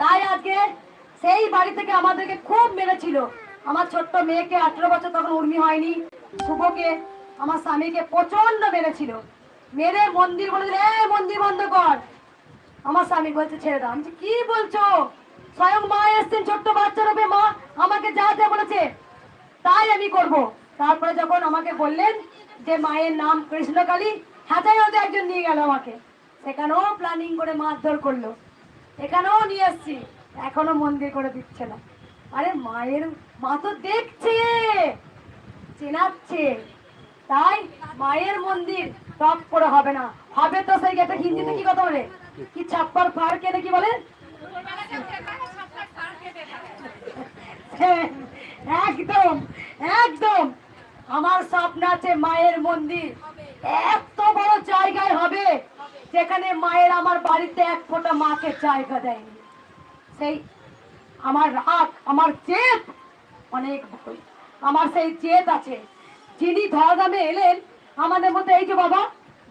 তাই আজকে সেই বাড়ি থেকে আমাদেরকে খুব মেরেছিল। আমার ছোট্ট মেয়েকে আঠেরো বছর তখন উর্মি হয়নি, শুভকে, আমার স্বামীকে প্রচণ্ড মেরেছিল। মেরে মন্দির বলে দিলে মন্দির বন্ধ কর। আমার স্বামী বলছে, ছেড়ে দাও। আমি কি বলছো? স্বয়ং মা এসছেন ছোট্ট বাচ্চা রূপে, মা আমাকে যা যা বলেছে, তাই আমি করব। তারপরে যখন আমাকে বললেন যে মায়ের নাম কৃষ্ণকালী হাজাই হতে একজন নিয়ে গেল আমাকে। সেখানেও প্ল্যানিং করে মারধর করল। এখানেও নিয়ে এসছি। এখনও মন্দির করে দিচ্ছে না। আরে মায়ের, মা তো দেখছে, চেনাচ্ছে। তাই মায়ের মন্দির টপ করে হবে না। হবে তো সেই গেটে হিন্দিতে কি কথা বলে? কি ছাপ্পার ফার কেটে কি বলে? একদম একদম। আমার স্বপ্ন আছে মায়ের মন্দির। এত বড় জায়গায় হবে যেখানে মায়ের আমার বাড়িতে এক ফোঁটা মাকে জায়গা দেয়নি। সেই আমার রাগ আমার জেদ অনেক। আমার সেই জেদ আছে। যিনি ধরাধামে এলেন আমাদের মধ্যে এই যে বাবা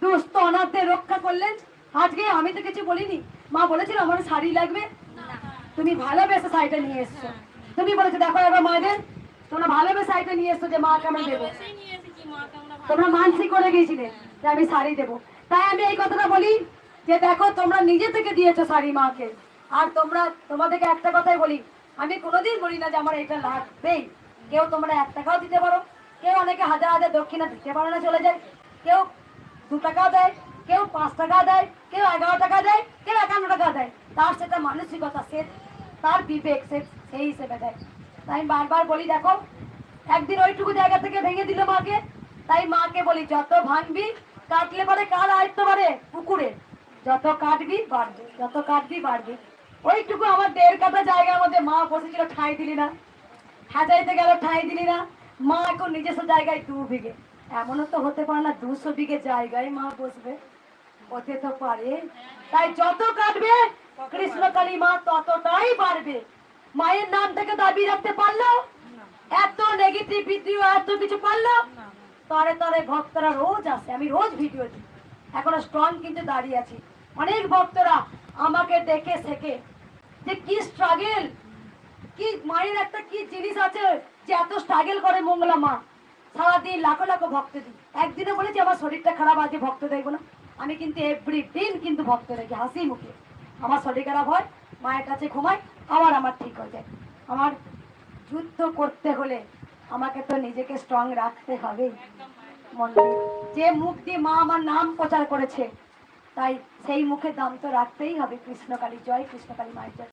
দুস্থ অনাথদের রক্ষা করলেন। আজকে আমি তো কিছু বলিনি। মা বলেছিল আমার শাড়ি লাগবে? তুমি ভালোবেসে শাড়িটা নিয়ে এসছো। তুমি বলেছ দেখো এবার মায়েদের তোমরা ভালোবেসে শাড়িটা নিয়ে এসছো যে মা কেমন দেবো। তোমরা মানসিক করে গিয়েছিলে যে আমি শাড়ি দেবো। তাই আমি এই কথাটা বলি যে দেখো, তোমরা নিজে থেকে দিয়েছ শাড়ি মাকে। আর তোমরা, তোমাদেরকে একটা কথাই বলি, আমি কোনোদিন বলি না যে আমার এটা লাগবেই। কেউ তোমরা এক টাকাও দিতে পারো, কেউ অনেকে হাজার হাজার দক্ষিণা দিতে পারে না চলে যায়। কেউ দু টাকাও দেয়, কেউ পাঁচ টাকা দেয়, কেউ এগারো টাকা দেয়, কেউ একান্ন টাকা দেয়। তার সেটা মানসিকতা, সে তার বিবেক, সে সেই হিসেবে দেয়। তাই বারবার বলি, দেখো, একদিন ওইটুকু জায়গা থেকে ভেঙে দিল মাকে। তাই মাকে বলি, যত ভাঙবি কাটলে পরে কার আয়ত্ত পারে পুকুরে। যত কাটবি বাড়বে যত কাটবি বাড়বে। ওইটুকু আমার দেড় কাটা জায়গার মধ্যে মা বসেছিল ঠাঁই দিলি না। হাজাইতে গেল ঠাঁই দিলি না। মা এখন নিজস্ব জায়গায় দু বিঘে। এমনও তো হতে পারে না দুশো বিঘে জায়গায় মা বসবে। হতে তো পারে। তাই যত কাটবে কৃষ্ণকালী মা ততটাই বাড়বে। মায়ের নামটাকে দাবি রাখতে পারল? এত নেগেটিভ ভিডিও এত কিছু পারল? তরে তরে ভক্তরা রোজ আসে, আমি রোজ ভিডিও দিই। এখনও স্ট্রং কিন্তু দাঁড়িয়ে আছি। অনেক ভক্তরা আমাকে দেখে শেখে যে কি স্ট্রাগেল কি মায়ের একটা কি জিনিস আছে যে এত স্ট্রাগল করে মঙ্গলা মা। সারাদিন লাখো লাখো ভক্ত দিই। একদিনে বলেছি, আমার শরীরটা খারাপ আছে ভক্ত দেখব না। আমি কিন্তু এভরি দিন কিন্তু ভক্ত দেখি, হাসি মুখে। আমার শরীর খারাপ হয়, মায়ের কাছে ঘুমাই, আবার আমার ঠিক হয়ে যায়। আমার যুদ্ধ করতে হলে আমাকে তো নিজেকে স্ট্রং রাখতে হবে যে মুখ দিয়ে মা আমার নাম প্রচার করেছে, তাই সেই মুখে দাম তো রাখতেই হবে কৃষ্ণকালী জয়, কৃষ্ণকালী মায়ের জয়।